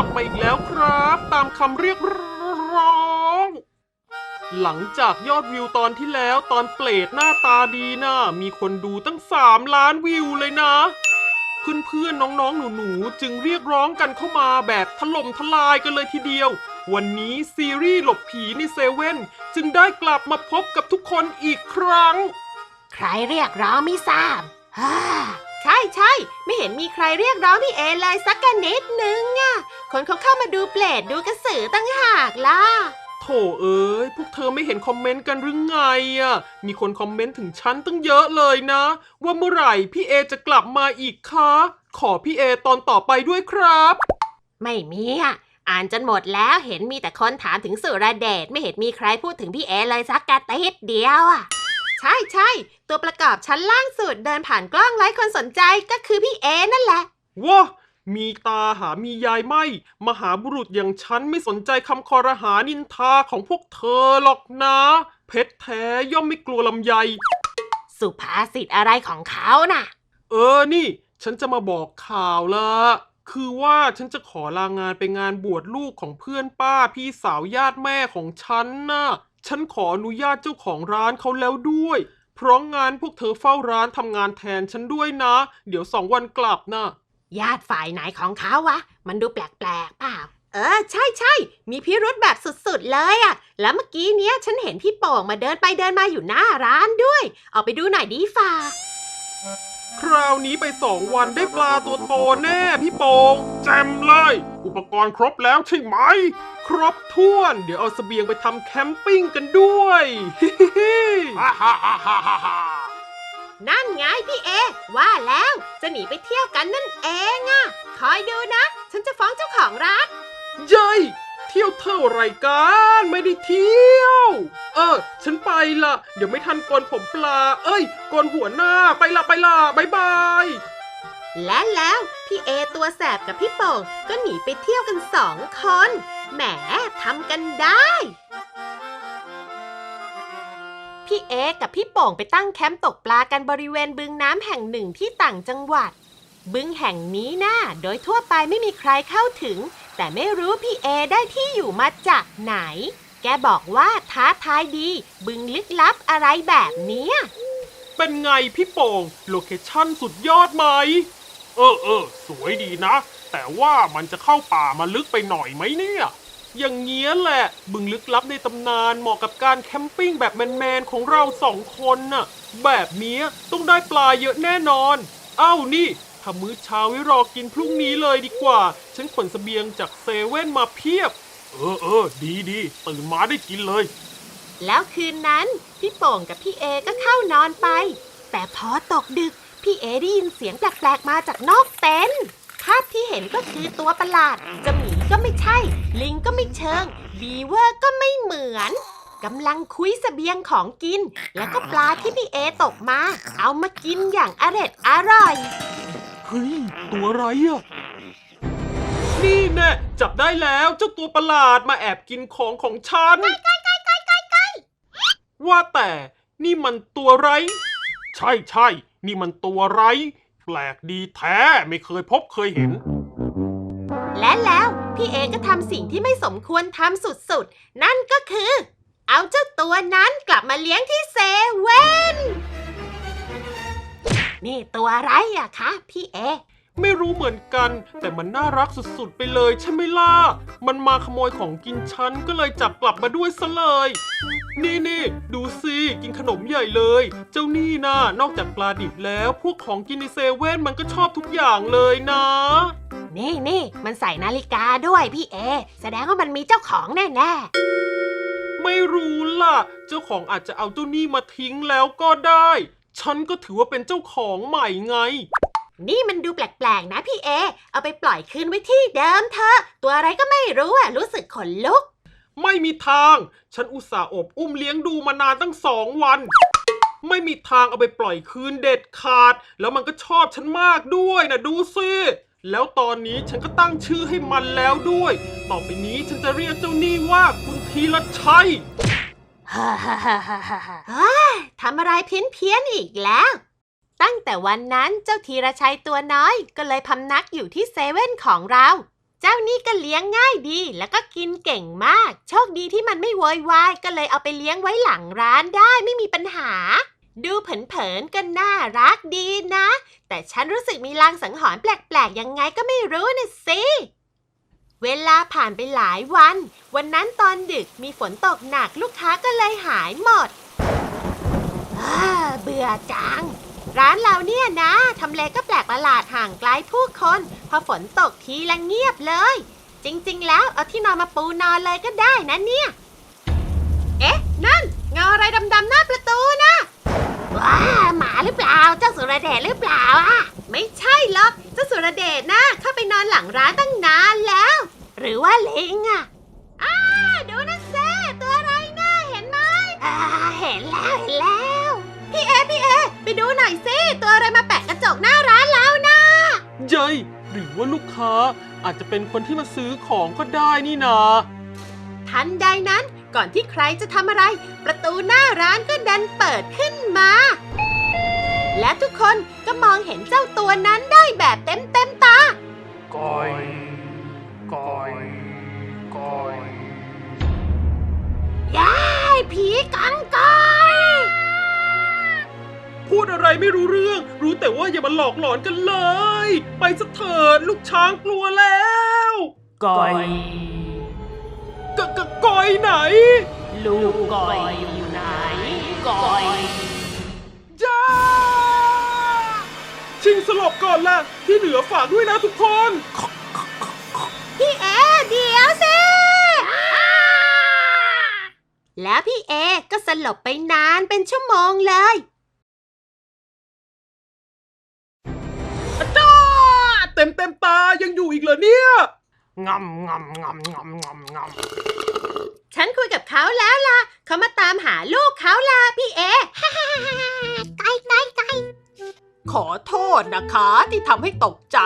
ลับมาอีกแล้วครับ ตามคำเรียกร้อง หลังจากยอดวิวตอนที่แล้วตอนเปรตหน้าตาดีนะมีคนดูตั้ง 3 ล้านวิวเลยนะ เพื่อนๆน้องๆ หนูๆ จึงเรียกร้องกันเข้ามาแบบถล่มทลายกันเลยทีเดียว วันนี้ซีรีส์หลบผีในเซเว่นจึงได้กลับมาพบกับทุกคนอีกครั้ง ใครเรียกร้องไม่ทราบฮ่า ใช่ใช่ไม่เห็นมีใครเรียกร้องพี่เอเลยสักกันนิดนึงอะคนเขาเข้ามาดูเปลดดูกระสือตั้งหากล่ะ โถเอ้ยพวกเธอไม่เห็นคอมเมนต์กันหรือไงอะมีคนคอมเมนต์ถึงฉันตั้งเยอะเลยนะ ว่าเมื่อไหร่พี่เอจะกลับมาอีกคะ ขอพี่เอตอนต่อไปด้วยครับ ไม่มีอะอ่านจนหมดแล้วเห็นมีแต่คนถามถึงสุรเดชไม่เห็นมีใครพูดถึงพี่เอเลยสักกะติดเดียวอะ ใช่ใช่ ตัวประกอบชั้นล่างสุดเดินผ่านกล้องไร้คนสนใจก็คือพี่เอนั่นแหละ ว้ามีตาหามียายไม่ มหาบุรุษอย่างฉันไม่สนใจคำคอรหานินทาของพวกเธอหรอกนะ เพชรแท้ย่อมไม่กลัวลำไย สุภาษิตอะไรของเขาน่ะ เออนี่ ฉันจะมาบอกข่าวละ คือว่าฉันจะขอลางานไปงานบวชลูกของเพื่อนป้าพี่สาวญาติแม่ของฉันน่ะ ฉันขออนุญาตเจ้าของร้านเขาแล้วด้วย เพราะงานพวกเธอเฝ้าร้านทำงานแทนฉันด้วยนะ เดี๋ยวสองวันกลับน่ะญาติฝ่ายไหนของเขาวะ มันดูแปลกๆเปล่า เออ ใช่ใช่ มีพิรุธแบบสุดๆเลยอะแล้วเมื่อกี้เนี้ยฉันเห็นพี่โป่งมาเดินไปเดินมาอยู่หน้าร้านด้วย ออกไปดูหน่อยดีฝ่า คราวนี้ไปสองวันได้ปลาตัวโตแน่พี่โปงแจมเลย อุปกรณ์ครบแล้วใช่ไหม ครบถ้วน เดี๋ยวเอาเสบียงไปทำแคมปิ้งกันด้วยฮิฮิฮิฮ่าฮ่าฮ่าฮ่าฮ่าฮ่านั่นไงพี่เอ ว่าแล้วจะหนีไปเที่ยวกันนั่นเองอะคอยดูนะ ฉันจะฟ้องเจ้าของร้านเย้ย เที่ยวเท่าไรกันไม่ได้เที่ยว เออ ฉันไปละเดี๋ยวไม่ทันกนผมปลา เอ้ยกนหัวหน้าไปละไปละบายบายและแล้วพี่เอตัวแสบกับพี่โป่งก็หนีไปเที่ยวกันสองคนแหมทำกันได้ พี่เอกับพี่โป่งไปตั้งแคมป์ตกปลากันบริเวณบึงน้ำแห่งหนึ่งที่ต่างจังหวัด บึงแห่งนี้น่าโดยทั่วไปไม่มีใครเข้าถึง แต่ไม่รู้พี่เอได้ที่อยู่มาจากไหน แกบอกว่าท้าทายดี บึงลึกลับอะไรแบบเนี้ย เป็นไงพี่โป่งโลเคชั่นสุดยอดไหม เออเออสวยดีนะ แต่ว่ามันจะเข้าป่ามาลึกไปหน่อยไหมเนี่ย อย่างเงี้ยแหละ บึงลึกลับในตำนานเหมาะกับการแคมปิ้งแบบแมนๆของเราสองคนน่ะ แบบเนี้ยต้องได้ปลาเยอะแน่นอน เอ้านี่ ทำมื้อเช้าไว้รอกินพรุ่งนี้เลยดีกว่า ฉันขนเสบียงจากเซเว่นมาเพียบ เออเออดีดีตื่นมาได้กินเลย แล้วคืนนั้น พี่โป่งกับพี่เอก็เข้านอนไป แต่พอตกดึก พี่เอได้ยินเสียงแปลกๆมาจากนอกเต็นท์ภาพที่เห็นก็คือตัวประหลาด จะหมีก็ไม่ใช่ ลิงก็ไม่เชิง บีเวอร์ก็ไม่เหมือนกำลังคุยเสบียงของกิน แล้วก็ปลาที่พี่เอตกมา เอามากินอย่างอร็ดอร่อย เฮ้ย ตัวอะไรอะนี่แน่จับได้แล้วเจ้าตัวประหลาดมาแอบกินของของฉัน ว่าแต่นี่มันตัวไร ใช่ใช่นี่มันตัวไร แปลกดีแท้ไม่เคยพบเคยเห็น และแล้วพี่เอก็ทำสิ่งที่ไม่สมควรทำสุดๆ นั่นก็คือ เอาเจ้าตัวนั้นกลับมาเลี้ยงที่เซเว่น นี่ตัวอะไรอะคะพี่เอ ไม่รู้เหมือนกัน แต่มันน่ารักสุดๆไปเลยใช่ไหมล่ะ มันมาขโมยของกินฉันก็เลยจับกลับมาด้วยซะเลย นี่นี่ดูสิกินขนมใหญ่เลย เจ้านี่นะนอกจากปลาดิบแล้ว พวกของกินในเซเว่นมันก็ชอบทุกอย่างเลยนะ นี่นี่มันใส่นาฬิกาด้วยพี่เอ แสดงว่ามันมีเจ้าของแน่ไม่รู้ล่ะ เจ้าของอาจจะเอาเจ้านี่มาทิ้งแล้วก็ได้ ฉันก็ถือว่าเป็นเจ้าของใหม่ไงๆนี่มันดูแปลกๆนะพี่เอ เอาไปปล่อยคืนไว้ที่เดิมเถอะ ตัวอะไรก็ไม่รู้อะรู้สึกขนลุก ไม่มีทาง ฉันอุตส่าห์อบอุ้มเลี้ยงดูมานานตั้งสองวัน ไม่มีทางเอาไปปล่อยคืนเด็ดขาด แล้วมันก็ชอบฉันมากด้วยนะดูสิแล้วตอนนี้ฉันก็ตั้งชื่อให้มันแล้วด้วย ต่อไปนี้ฉันจะเรียกเจ้านี่ว่าคุณธีรชัย ฮ่าฮ่าฮ่าฮ่าฮ่าทำอะไรเพี้ยนเพี้ยนอีกแล้ว ตั้งแต่วันนั้นเจ้าธีรชัยตัวน้อยก็เลยพำนักอยู่ที่เซเว่นของเรา เจ้านี่ก็เลี้ยงง่ายดีแล้วก็กินเก่งมาก โชคดีที่มันไม่โวยวายก็เลยเอาไปเลี้ยงไว้หลังร้านได้ไม่มีปัญหา ดูเผินๆก็น่ารักดีนะ แต่ฉันรู้สึกมีลางสังหรณ์แปลกๆยังไงก็ไม่รู้นะสิ เวลาผ่านไปหลายวัน วันนั้นตอนดึกมีฝนตกหนักลูกค้าก็เลยหายหมดอาเบื่อจัง ร้านเราเนี่ยนะทำเลก็แปลกประหลาดห่างไกลผู้คน พอฝนตกทีละเงียบเลย จริง ๆ แล้วเอาที่นอนมาปูนอนเลยก็ได้นะเนี่ย เอ๊ะ นั่นเงาอะไรดำๆหน้าประตูนะว้าหมาหรือเปล่าเจ้าสุรเดชหรือเปล่าอะ ไม่ใช่หรอกเจ้าสุรเดชนะเข้าไปนอนหลังร้านตั้งนานแล้ว หรือว่าลิงอะอ้าดูนะเซ่ตัวอะไรน่าเห็นไหมอ่าเห็นแล้วเห็นแล้ว พี่เอพี่เอ ไปดูหน่อยสิตัวอะไรมาแปะกระจกหน้าร้านเรานะเย้ยหรือว่าลูกค้าอาจจะเป็นคนที่มาซื้อของก็ได้นี่นา ทันใดนั้นก่อนที่ใครจะทำอะไร ประตูหน้าร้านก็ดันเปิดขึ้นมา และทุกคนก็มองเห็นเจ้าตัวนั้นได้แบบเต็มเต็มๆตา ก้อย ก้อยก้อยยายผีกังกอยพูดอะไรไม่รู้เรื่อง รู้แต่ว่าอย่ามาหลอกหลอนกันเลย ไปสะเถิดลูกช้างกลัวแล้วก่อยกกก้อยไหน ลูกก่อยอยู่ไหนก่อยจ้าชิงสลบก่อนละที่เหลือฝากด้วยนะทุกคน แล้วพี่เอก็สลบไปนานเป็นชั่วโมงเลยจ้าเต็มเต็มตายังอยู่อีกเหรอเนี่ยงำงำงำงำงำงำฉันคุยกับเขาแล้วล่ะ เขามาตามหาลูกเขาล่ะพี่เอไกลไกลไกลขอโทษนะคะที่ทำให้ตกใจ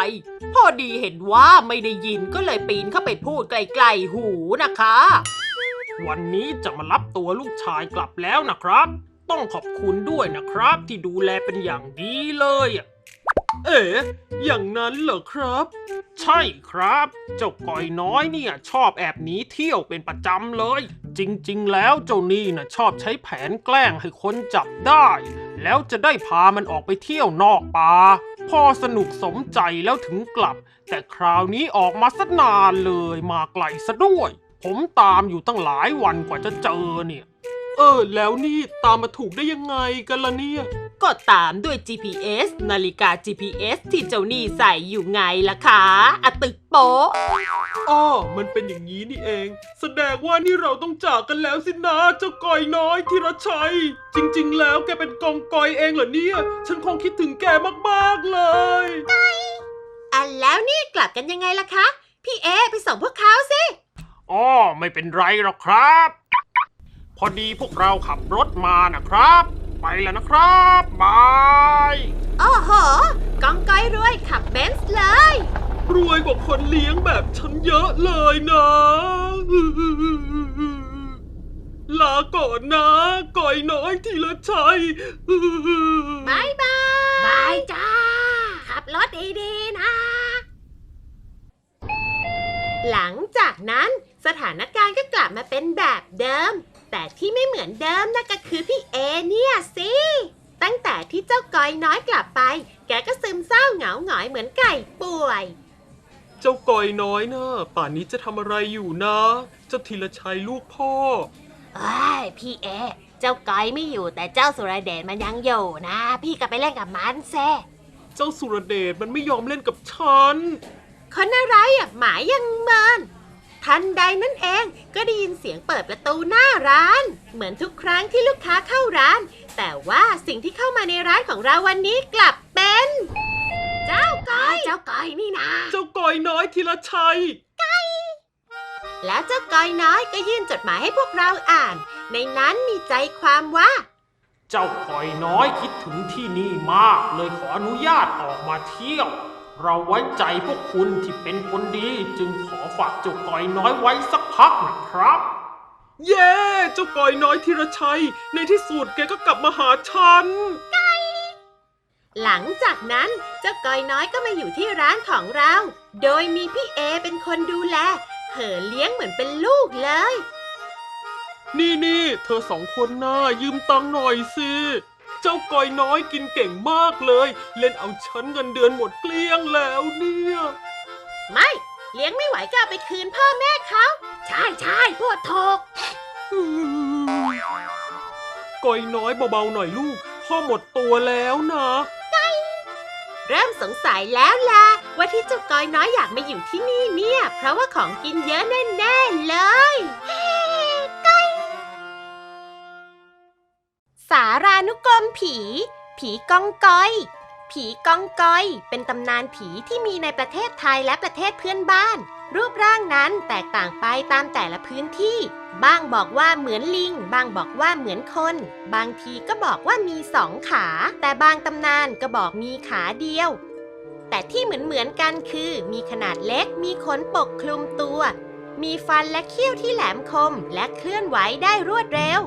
พอดีเห็นว่าไม่ได้ยินก็เลยปีนเข้าไปพูดไกลๆหูนะคะ วันนี้จะมารับตัวลูกชายกลับแล้วนะครับ ต้องขอบคุณด้วยนะครับ ที่ดูแลเป็นอย่างดีเลยเอ๋อย่างนั้นเหรอครับ ใช่ครับ เจ้าก่อยน้อยเนี่ยชอบแอบหนีเที่ยวเป็นประจำเลย จริงๆ แล้วเจ้านี่นะชอบใช้แผนแกล้งให้คนจับได้ แล้วจะได้พามันออกไปเที่ยวนอกป่าพอสนุกสมใจแล้วถึงกลับ แต่คราวนี้ออกมาสนานเลยมาไกลซะด้วย ผมตามอยู่ตั้งหลายวันกว่าจะเจอเนี่ย เออ แล้วนี่ตามมาถูกได้ยังไงกันล่ะเนี่ย ก็ตามด้วย GPS นาฬิกา GPS ที่เจ้านี่ใส่อยู่ไงล่ะคะอะตึกโป๊ะอ้อมันเป็นอย่างนี้นี่เอง แสดงว่านี่เราต้องจากกันแล้วสินะ เจ้าก่อยน้อยธีรชัย จริง ๆ แล้วแกเป็นกองกอยเองเหรอเนี่ย ฉันคงคิดถึงแกมากๆเลยอันแล้วนี่กลับกันยังไงล่ะคะ พี่เอไปส่งพวกเขาสิ อ้อไม่เป็นไรหรอกครับ พอดีพวกเราขับรถมานะครับ ไปแล้วนะครับบายโอ้โหกองก้อยรวยขับเบนซ์เลย รวยกว่าคนเลี้ยงแบบฉันเยอะเลยนะ ลาก่อนนะก่อยน้อยทีละชัยบายบายบายจ้า ขับรถดีๆนะ หลังจากนั้น สถานการณ์ก็กลับมาเป็นแบบเดิม แต่ที่ไม่เหมือนเดิมนะก็คือพี่เอเนี่ยสิ ตั้งแต่ที่เจ้ากอยน้อยกลับไป แกก็ซึมเศร้าเหงาหงอยเหมือนไก่ป่วย เจ้าก่อยน้อยนะป่านนี้จะทำอะไรอยู่นะเจ้าธีรชัยลูกพ่อเอ้ยพี่เอ เจ้าก้อยไม่อยู่แต่เจ้าสุรเดชมันยังอยู่นะ พี่ก็ไปเล่นกับมันแซเจ้าสุรเดชมันไม่ยอมเล่นกับฉันคนอะไรอะหมายยังเมิน ทันใดนั่นเองก็ได้ยินเสียงเปิดประตูหน้าร้าน เหมือนทุกครั้งที่ลูกค้าเข้าร้าน แต่ว่าสิ่งที่เข้ามาในร้านของเราวันนี้กลับเป็น เจ้าก้อยเจ้าก้อยนี่นะเจ้าก่อยน้อยธีรชัย แล้วเจ้าก้อยน้อยก็ยื่นจดหมายให้พวกเราอ่าน ในนั้นมีใจความว่า เจ้าก่อยน้อยคิดถึงที่นี่มาก เลยขออนุญาตออกมาเที่ยว เราไว้ใจพวกคุณที่เป็นคนดีจึงขอฝากเจ้าก่อยน้อยไว้สักพักนะครับ เย้เจ้าก่อยน้อยธีรชัย ในที่สุดแกก็กลับมาหาฉัน หลังจากนั้นเจ้ากอยน้อยก็มาอยู่ที่ร้านของเรา โดยมีพี่เอเป็นคนดูแลเห่อเลี้ยงเหมือนเป็นลูกเลย นี่นี่เธอสองคนน่ายืมตังค์หน่อยสิ เจ้ากอยน้อยกินเก่งมากเลย เล่นเอาฉันเงินเดือนหมดเกลี้ยงแล้วเนี่ย ไม่เลี้ยงไม่ไหวก็เอาไปคืนพ่อแม่เขาใช่ใช่พูดถูกกอยน้อยเบาๆหน่อยลูก พ่อหมดตัวแล้วนะเริ่มสงสัยแล้วล่ะว่าที่เจ้ากอยน้อยอยากมาอยู่ที่นี่เนี่ย เพราะว่าของกินเยอะแน่ๆ ผี ผีกองกอย ผีกองกอย เป็นตำนานผีที่มีในประเทศไทยและประเทศเพื่อนบ้าน รูปร่างนั้นแตกต่างไปตามแต่ละพื้นที่ บางบอกว่าเหมือนลิง บางบอกว่าเหมือนคน บางทีก็บอกว่ามีสองขา แต่บางตำนานก็บอกมีขาเดียว แต่ที่เหมือนเหมือนๆกันคือ มีขนาดเล็ก มีขนปกคลุมตัว มีฟันและเขี้ยวที่แหลมคม และเคลื่อนไหวได้รวดเร็ว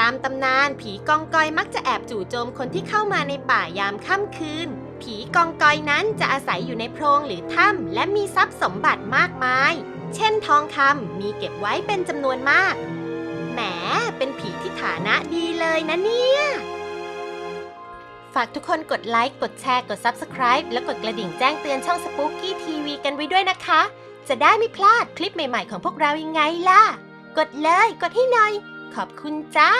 ตามตำนานผีกองกอยมักจะแอบจู่โจมคนที่เข้ามาในป่ายามค่ำคืน ผีกองกอยนั้นจะอาศัยอยู่ในโพรงหรือถ้ำและมีทรัพย์สมบัติมากมาย เช่นทองคำมีเก็บไว้เป็นจำนวนมาก แหม เป็นผีที่ฐานะดีเลยนะเนี่ย ฝากทุกคนกดไลค์ กดแชร์ กด Subscribe และกดกระดิ่งแจ้งเตือนช่อง Spooky TV กันไว้ด้วยนะคะ จะได้ไม่พลาดคลิปใหม่ๆของพวกเรายังไงล่ะ กดเลย กดให้หน่อย ขอบคุณจ้า